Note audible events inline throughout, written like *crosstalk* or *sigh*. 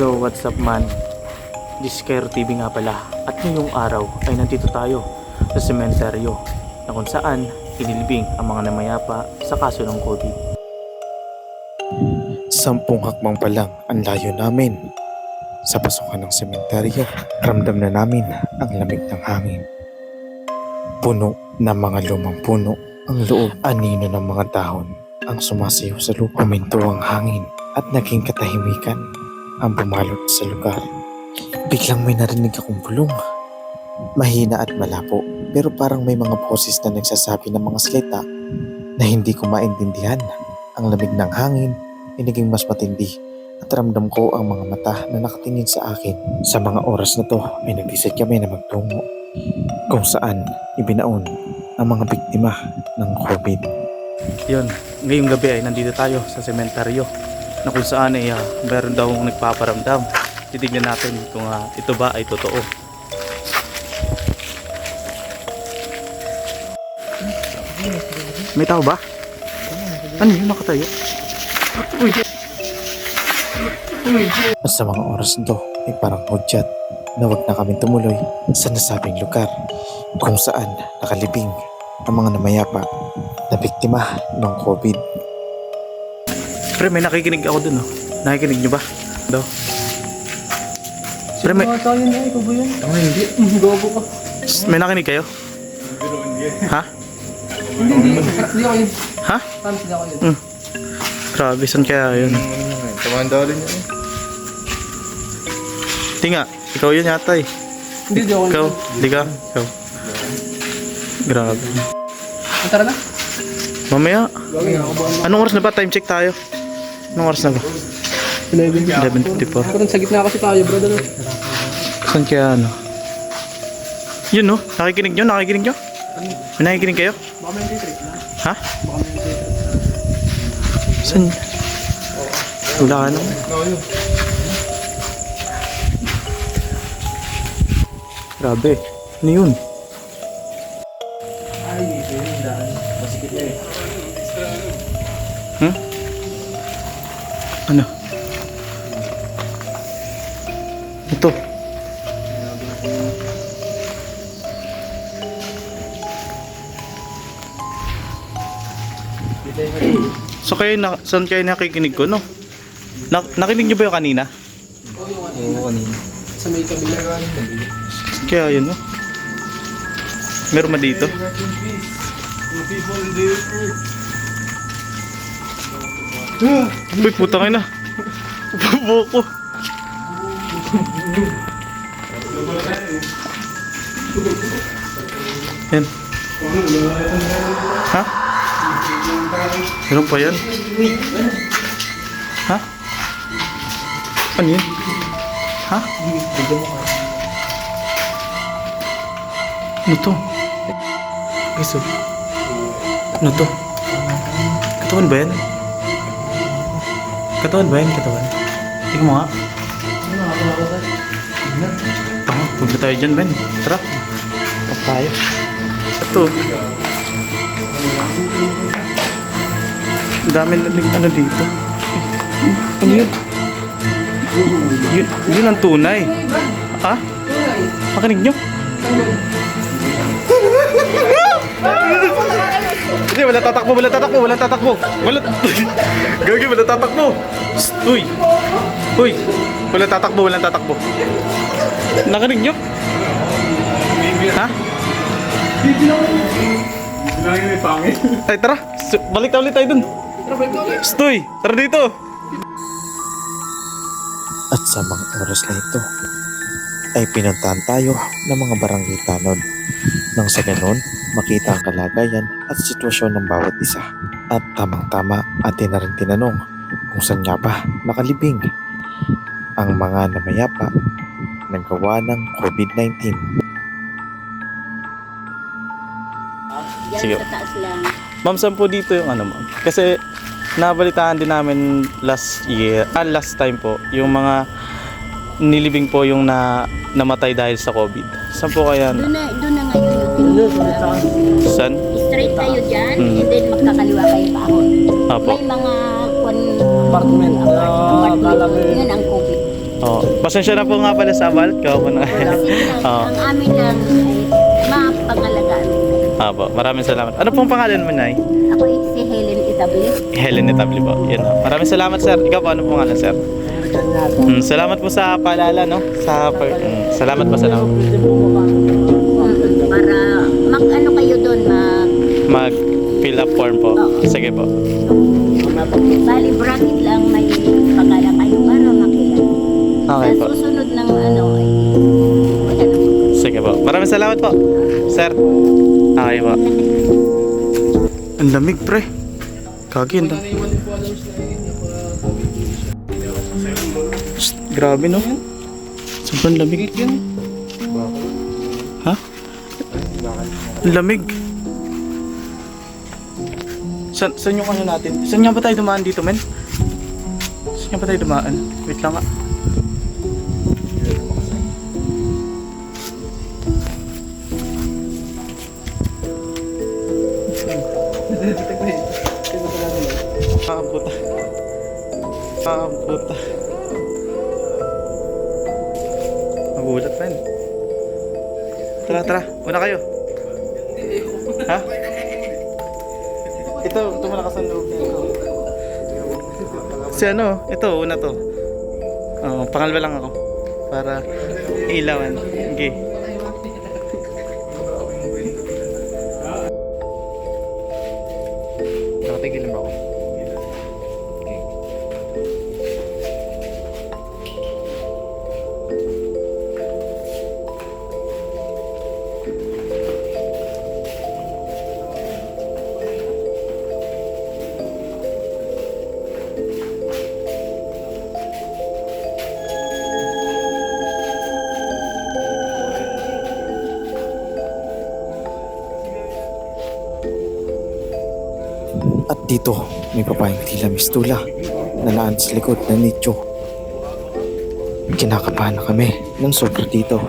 So, what's up man? This is Kairo TV nga pala. At ngayong araw ay nandito tayo sa sementeryo na kung saan inilibing ang mga namayapa sa kaso ng COVID. Sampung hakbang pa lang ang layo namin. Sa pasukan ng sementeryo, ramdam na namin ang lamig ng hangin. Puno ng mga lumang puno ang loob. Anino ng mga dahon ang sumasayaw sa lupa. Huminto ang hangin at naging katahimikan ang bumalot sa lugar. Biglang may narinig akong bulong. Mahina at malabo pero parang may mga boses na nagsasabi ng mga salita na hindi ko maintindihan. Ang lamig ng hangin ay naging mas matindi at ramdam ko ang mga mata na nakatingin sa akin. Sa mga oras na to ay nag-decide kami na magtungo kung saan ibinaon ang mga biktima ng COVID. Yun, ngayong gabi ay nandito tayo sa sementeryo na kung saan ay ah, meron daw nagpaparamdam. Titignan natin kung ah, ito ba ay totoo. May tao ba? Ano yun nakatayo? At sa mga oras nito ay parang hudyat na wag na kami tumuloy sa nasabing lugar kung saan nakalibing ang mga namayapa na biktima ng COVID. Pre, may nakikinig ako dun oh. Nakikinig nyo ba? Daw. Pre, may, Mga tayo na, ikaw ba yun? Hindi. *laughs* Gago ka. may nakinig kayo? Ha? Hindi, hindi. Hindi ako yun. Ha? Hindi ako yun. Grabe, saan kaya yun? Tumanda rin yun. Tinga, ikaw yun yata eh. Hindi, hindi ako yun. Ikaw, di ka? Ikaw. Grabe. Tara na. Mamaya, anong oras na ba? Time check tayo. Anong oras na ba? 11. 11.54. Parang sa gitna kasi tayo, bro. Ano? Saan kaya ano? Yun no, nakikinig nyo? Nakikinig nyo? May nakikinig kayo? Baka may trip na. Ha? Baka may trip. Saan? Wala ka naman. Grabe. Ano yun? Ay, ito yun. Daan. Masikip eh. Hmm? Ano? Ito. So kayo na, saan kayo nakikinig ko, no? Na, nakinig niyo ba yung kanina? Oo, kanina. Sa may kabila. Kaya yun, no? Meron ba dito? Uy, putang ina. Buko. Yan. Ha? Meron pa yan? Ha? Ano yun? Ha? Ano to? Guys, oh. Ano to? Katawan ba yan? Katawan ba yan? Katawan? Tingnan mo nga. Tama, punta tayo dyan, Ben. Tara. Tara tayo. Ito. Ang dami na ano dito. Ano yun? Yun, yun ang tunay. Ha? Makinig nyo? Hindi, wala tatakbo, wala tatakbo, wala tatakbo. Wala... *laughs* Gagi, wala tatakbo. Uy. Uy. Wala tatakbo, wala tatakbo. Nakanig nyo? Ha? Ay, tara. Balik na ulit tayo dun. Stoy, tara dito. At sa mga oras na ito ay pinuntahan tayo ng mga barangay tanod nang sa ganon makita ang kalagayan at sitwasyon ng bawat isa. At tamang-tama atin na rin tinanong kung saan nga ba nakalibing ang mga namayapa ng gawa ng COVID-19. Yan Sige. Ma'am, saan po dito yung ano, ma'am? Kasi nabalitaan din namin last year, ah, last time po, yung mga nilibing po yung na namatay dahil sa COVID. Saan po kaya? Doon na, doon na ngayon. Saan? Straight kayo dyan, Mm. and then magkakaliwa kayo pa ako. Apo. May mga kwan, Apartment. apartment. Ah, ko yun. Ang COVID. Oo. Pasensya na po nga pala sa abal. Ikaw po na. *laughs* Oo. ang amin lang ay mapangalagaan. Apo, maraming salamat. Ano pong pangalan mo, Nay? Ako si Helen Itabli. Helen Etabli po. Yan. oh. Maraming salamat, sir. Ikaw po, ano pong pangalan, sir? Mm, salamat po sa paalala, no? Sa pag, mm, salamat po, salamat. Para mag ano kayo doon, mag Mag fill up form po. Oo. Sige po. bali bracket lang may pangalan kayo para makilan. Okay Sa po. susunod ng ano ay wala na po. Sige po. Maraming salamat po. Sir. Okay po. Ang lamig, pre. Kagi, ang lamig. Grabe, no? Sobrang lamig. Ha? Lamig. San, saan yung ano natin? Saan nga ba tayo dumaan dito, men? Saan nga ba tayo dumaan? Wait lang. Ah, Magulat pa yun. Tara, tara. Una kayo. Ha? Ito, ito malakas ang loob nito. Si ano, ito, una to. Oh, pangalawa lang ako. Para ilawan. Okay. At dito, may babaeng tila mistula na laan sa likod ng nicho. Kinakabahan na kami ng sobra dito.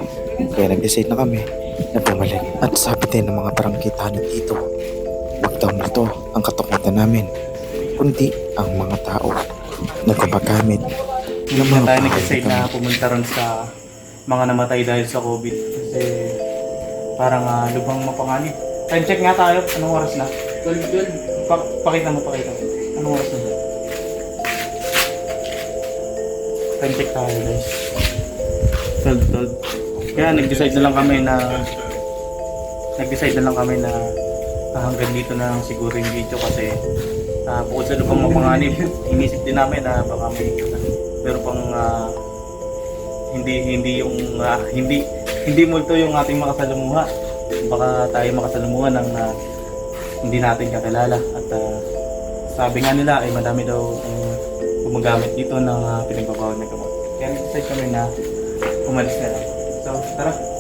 Kaya nag-decide na kami na bumalik. At sabi din ng mga barangkitano dito, wag daw na to ang katakutan namin, kundi ang mga tao na gumagamit ng Hindi mga na tayo nag-decide na pumunta ron sa mga namatay dahil sa COVID. Kasi parang uh, lubang mapanganib. Time check nga tayo. Anong oras na? 12 Pa pakita mo, pakita mo. Anong oras na ba? Time check tayo guys. 12, 12. Kaya nag-decide na lang kami na nag-decide na lang kami na ah, hanggang dito na lang siguro yung video kasi ah, bukod sa lubang mapanganib, inisip din namin na baka may meron pang ah, hindi hindi yung ah, hindi hindi multo yung ating makasalamuha. Baka tayo makasalamuha ng ah, hindi natin kakilala at ah, sabi nga nila ay madami daw um, gumagamit dito ng uh, pinagbabawal na gamot. Kaya nag-decide kami na umalis na lang. So, tara.